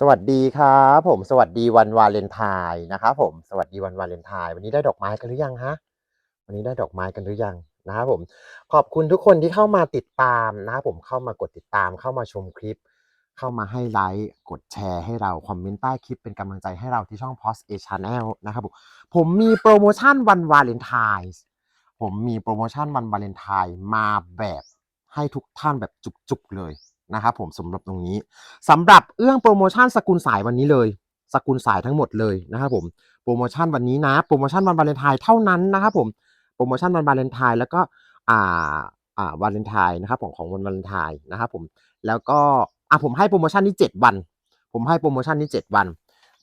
สวัสดีครับผมสวัสดีวันวาเลนไทน์นะครับผมสวัสดีวันวาเลนไทน์วันนี้ได้ดอกไม้กันหรือยังฮะวันนี้ได้ดอกไม้กันหรือยังนะครับผมขอบคุณทุกคนที่เข้ามาติดตามนะครับผมเข้ามากดติดตามเข้ามาชมคลิป เข้ามาให้ไลค์กดแชร์ให้เราคอมเมนต์ใต้คลิปเป็นกำลังใจให้เราที่ช่อง Post A Channel นะครับผมผมมีโปรโมชั่นวันวาเลนไทน์ผมมีโปรโมชั่นวันวาเลนไทน์มาแบบให้ทุกท่านแบบจุกๆเลย นะครับผมสำหรับตรงนี้สำหรับเอื้องโปรโมชั่นสกุลสายวันนี้เลย สกุลสายทั้งหมดเลยนะครับผมโปรโมชั่นวันนี้นะ โปรโมชั่นวันวาเลนไทน์เท่านั้นนะครับผมโปรโมชั่นวันวาเลนไทน์แล้วก็อ่าอ่าวาเลนไทน์นะครับของของวันวาเลนไทน์นะครับผมแล้วก็อะผมให้โปรโมชั่นนี้ 7 วัน ผมให้โปรโมชั่นนี้ 7 วัน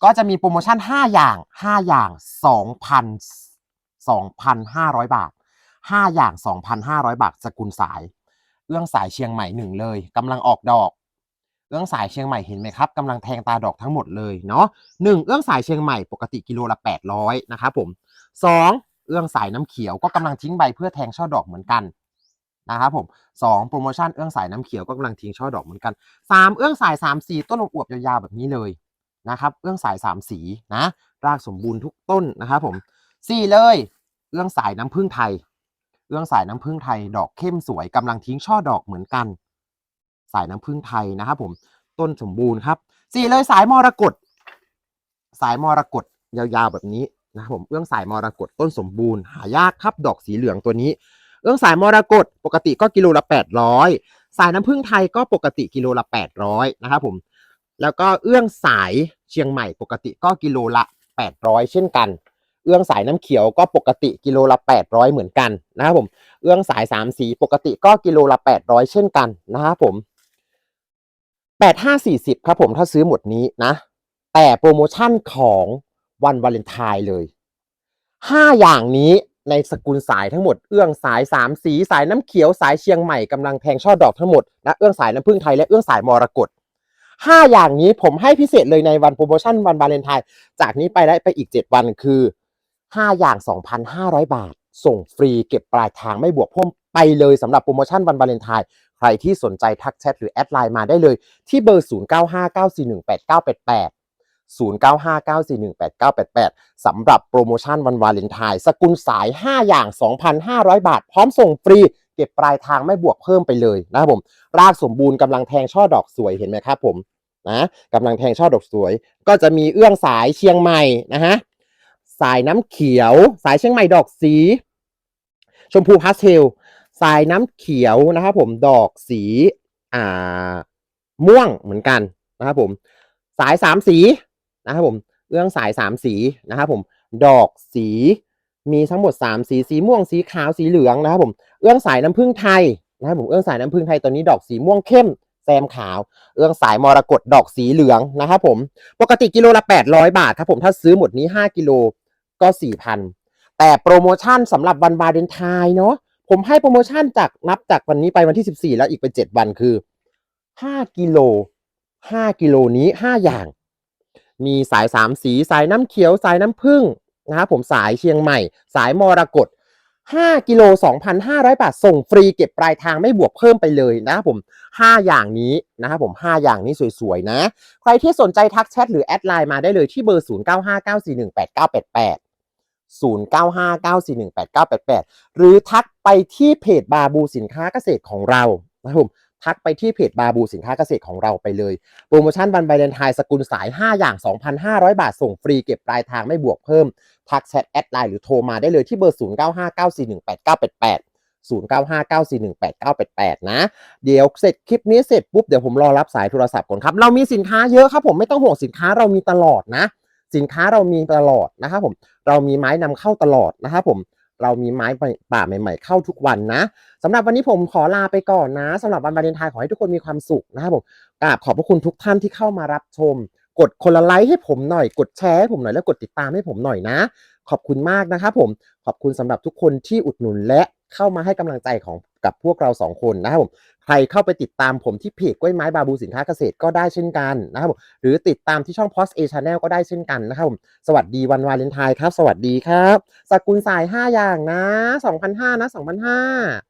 ก็จะมีโปรโมชั่น 5 อย่าง 5 อย่าง 2,000 2,500 บาท 5 อย่าง 2,500 บาท สกุลสาย เอื้องสายเชียงใหม่หนึ่งเลยกำลังออกดอก เอื้องสายเชียงใหม่เห็นไหมครับกำลังแทงตาดอกทั้งหมดเลยเนาะหนึ่งเอื้องสายเชียงใหม่ปกติกิโลละ800นะครับผมสองเอื้องสายน้ำเขียวก็กำลังทิ้งใบเพื่อแทงช่อดอกเหมือนกันนะครับผมสองโปรโมชั่นเอื้องสายน้ำเขียวก็กำลังทิ้งช่อดอกเหมือนกันสามเอื้องสายสามสีต้นอวบยาวๆแบบนี้เลยนะครับเอื้องสายสามสีนะรากสมบูรณ์ทุกต้นนะครับผมสี่เลยเอื้องสายน้ำผึ้งไทย เอื้องสายน้ำผึ้งไทยดอกเข้มสวยกำลังทิ้งช่อดอกเหมือนกัน สายน้ำผึ้งไทยนะครับผมต้นสมบูรณ์ครับสี่เลยสายมรกตสายมรกตยาวๆแบบนี้นะครับผมเอื้องสายมรกตต้นสมบูรณ์หายากครับดอกสีเหลืองตัวนี้ เอื้องสายมรกตปกติก็กิโลละ 800 สายน้ำผึ้งไทยก็ปกติกิโลละ 800นะครับผมแล้วก็เอื้องสายเชียงใหม่ปกติก็กิโลละ 800 เช่นกัน เอื้องสายน้ำเขียวก็ปกติกิโลละ 800 เหมือนกันนะครับผม เอื้องสายสามสีปกติก็กิโลละ 800 เช่นกันนะครับผม 8540 ครับผมถ้าซื้อหมดนี้นะ แต่โปรโมชั่นของวันวาเลนไทน์เลย 5 อย่างนี้ในสกุลสายทั้งหมด เอื้องสายสามสีสายน้ำเขียวสายเชียงใหม่กำลังแทงช่อดอกทั้งหมดนะเอื้องสายน้ำผึ้งไทยและเอื้องสายมรกต5อย่างนี้ผมให้พิเศษเลยในวันโปรโมชั่นวันวาเลนไทน์จากนี้ไปได้ไปอีก 7 วันคือ 5 อย่าง 2,500 บาท ส่งฟรีเก็บปลายทางไม่บวกเพิ่มไปเลยสำหรับโปรโมชั่นวันวาเลนไทน์ใครที่สนใจทักแชทหรือแอดไลน์มาได้เลย ที่เบอร์ 0959418988 0959418988 สำหรับโปรโมชั่นวันวาเลนไทน์สกุลสาย 5 อย่าง 2,500 บาท พร้อมส่งฟรี เก็บปลายทางไม่บวกเพิ่มไปเลยนะครับผม รากสมบูรณ์กำลังแทงช่อดอกสวยเห็นไหมครับผมนะกำลังแทงช่อดอกสวย ก็จะมีเอื้องสายเชียงใหม่นะฮะ สายน้ำเขียว สายเชียงใหม่ดอกสี ชมพูพาสเทลสายน้ำเขียวนะครับผมดอกสีอ่าม่วงเหมือนกันนะครับผมสายสามสีนะครับผมเอื้องสายสามสีนะครับผมดอกสีมีทั้งหมดสามสีสีม่วงสีขาวสีเหลืองนะครับผมเอื้องสายน้ำผึ้งไทยนะครับผมเอื้องสายน้ำผึ้งไทยตัวนี้ดอกสีม่วงเข้มแซมขาว เอื้องสายมรกตดอกสีเหลืองนะครับผม ปกติกิโลละ 800 บาทครับผม ถ้าซื้อหมดนี้ 5 กิโล ก็4,000แต่โปรโมชั่นสำหรับวันวาเลนไทน์เนาะผมให้โปรโมชั่นจากนับจากวันนี้ไปวันที่ 14 แล้วอีกเป็น7วันคือ 5 กิโล 5 กิโลนี้ 5 อย่าง มีสาย 3 สี สายน้ำเขียว สายน้ำผึ้งนะครับผมสายเชียงใหม่ สายมรกต5กิโล 2,500 บาท ส่งฟรีเก็บปลายทางไม่บวกเพิ่มไปเลยนะครับผม 5 อย่างนี้นะครับผม 5 อย่างนี้สวยๆนะ ใครที่สนใจทักแชทหรือแอดไลน์มาได้เลยที่เบอร์ 0959418988 0959418988 หรือทักไปที่เพจบาบูสินค้าเกษตรของเรานะครับผมทักไปที่เพจบาบูสินค้าเกษตรของเราไปเลย โปรโมชั่นวันไบเลนไทน์สกุลสาย 5 อย่าง 2,500 บาทส่งฟรีเก็บปลายทางไม่บวกเพิ่ม ทักแชทแอดไลน์หรือโทรมาได้เลยที่เบอร์ 0959418988 0959418988 นะ เดี๋ยวเสร็จคลิปนี้เสร็จปุ๊บ เดี๋ยวผมรอรับสายโทรศัพท์ก่อนครับ เรามีสินค้าเยอะครับผมไม่ต้องห่วงสินค้าเรามีตลอดนะ สินค้าเรามีตลอดนะครับผมเรามีไม้นำเข้าตลอดนะครับผมเรามีไม้ป่าใหม่ ๆ เข้าทุกวันนะสำหรับวันนี้ผมขอลาไปก่อนนะสำหรับวันวาเลนไทน์ขอให้ทุกคนมีความสุขนะครับผมกราบขอบพระคุณทุกท่านที่เข้ามารับชม กดคนละไลค์ให้ผมหน่อย กดแชร์ให้ผมหน่อยแล้วกดติดตามให้ผมหน่อยนะ ขอบคุณมากนะครับผมขอบคุณสำหรับทุกคนที่อุดหนุนและ เข้ามาให้กำลังใจของกับพวกเราสองคนนะครับผมใครเข้าไปติดตามผมที่เพจกล้วยไม้บาบูสินค้าเกษตรก็ได้เช่นกันนะครับผมหรือติดตามที่ช่อง p o s เอชาแนลก็ได้เช่นกันนะครับผมสวัสดีวันวาเลนไทน์ครับ สวัสดีครับสกุลสาย 5 อย่างนะ 2,500นะ2,500